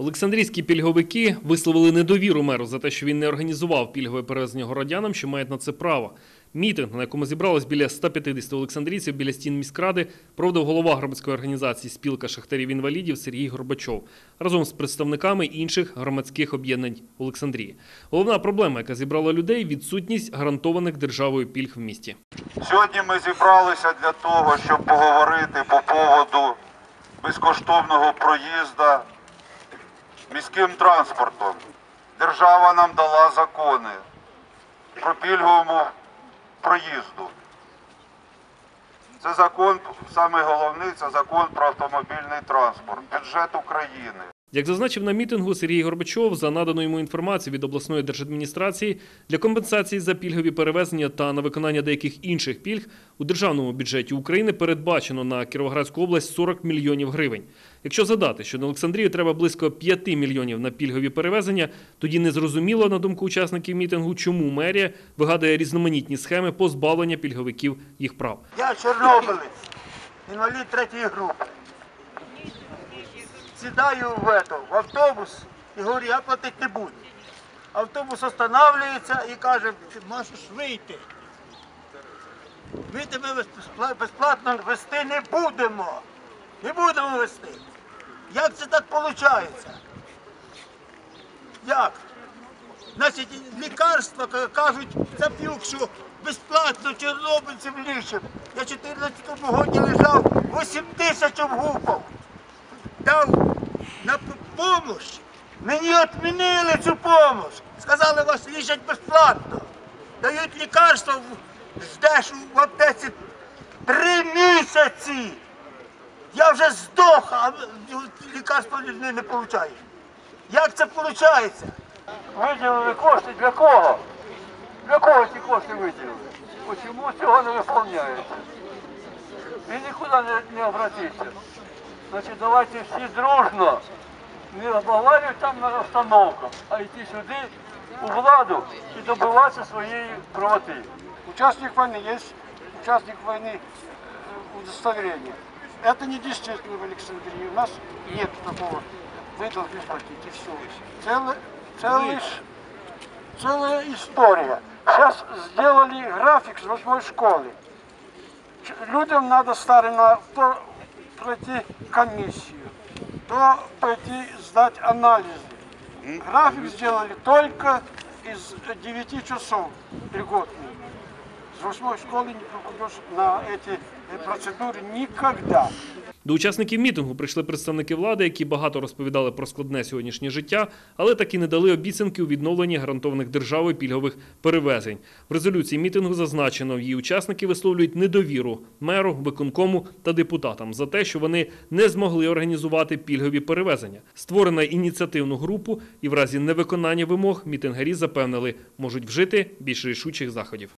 Олександрійські пільговики висловили недовіру меру за те, що він не організував пільгове перевезення городянам, що мають на це право. Мітинг, на якому зібралось біля 150 олександрійців біля стін міськради, проводив голова громадської організації Спілка шахтарів інвалідів Сергій Горбачов разом з представниками інших громадських об'єднань Олександрії. Головна проблема, яка зібрала людей, відсутність гарантованих державою пільг в місті. Сьогодні ми зібралися для того, щоб поговорити по поводу безкоштовного проїзду міським транспортом. Держава нам дала закони про пільговому проїзду. Це закон, саме головний, це закон про автомобільний транспорт, бюджет України. Як зазначив на мітингу Сергій Горбачов, за надану йому інформацію від обласної держадміністрації для компенсації за пільгові перевезення та на виконання деяких інших пільг у державному бюджеті України передбачено на Кіровоградську область 40 мільйонів гривень. Якщо задати, що на Олександрію треба близько 5 мільйонів на пільгові перевезення, тоді незрозуміло, на думку учасників мітингу, чому мерія вигадує різноманітні схеми позбавлення пільговиків їх прав. Я чорнобилець, інвалід третьої групи. Сідаю в, это, в автобус і говорю, я платити не буду. Автобус останавливається і каже, можеш вийти. Ми тебе безплатно вести не будемо. Не будемо вести. Як це так виходить? Як? Значить, лікарства кажуть, зап'юк, що безплатно чорнобильцям лічим. Я 14 годі лежав, 8 тисяч обгупав. Дав на допомогу. Мені відмінили цю допомогу. Сказали, вас лічать безплатно. Дають лікарства, в- ждеш в аптеці три місяці. Я вже здох, а лікарства не, получаю. Як це виходить? Виділили кошти для кого? Для кого ці кошти виділили? Чому цього не виконується? І нікуди не, не обратиться. Значить, давайте всі дружно не обговорювати там на остановках, а йти сюди у владу і добиватися своєї правоти. Участник войны есть участник войны э, удостоверения. Это не действительно в Александрии. У нас нет такого. Вы должны платить и все. Целая, целая, ш- целая история. Сейчас сделали график с восьмой школы. Ч- Людям надо старым на то пройти комиссию, То пойти сдать анализы. График сделали только из 9 часов льготный С восьмой школы не попадешь на эти э, процедуры никогда. До учасників мітингу прийшли представники влади, які багато розповідали про складне сьогоднішнє життя, але так і не дали обіцянки у відновленні гарантованих державою пільгових перевезень. В резолюції мітингу зазначено, її учасники висловлюють недовіру меру, виконкому та депутатам за те, що вони не змогли організувати пільгові перевезення. Створена ініціативну групу, і в разі невиконання вимог мітингарі запевнили, можуть вжити більш рішучих заходів.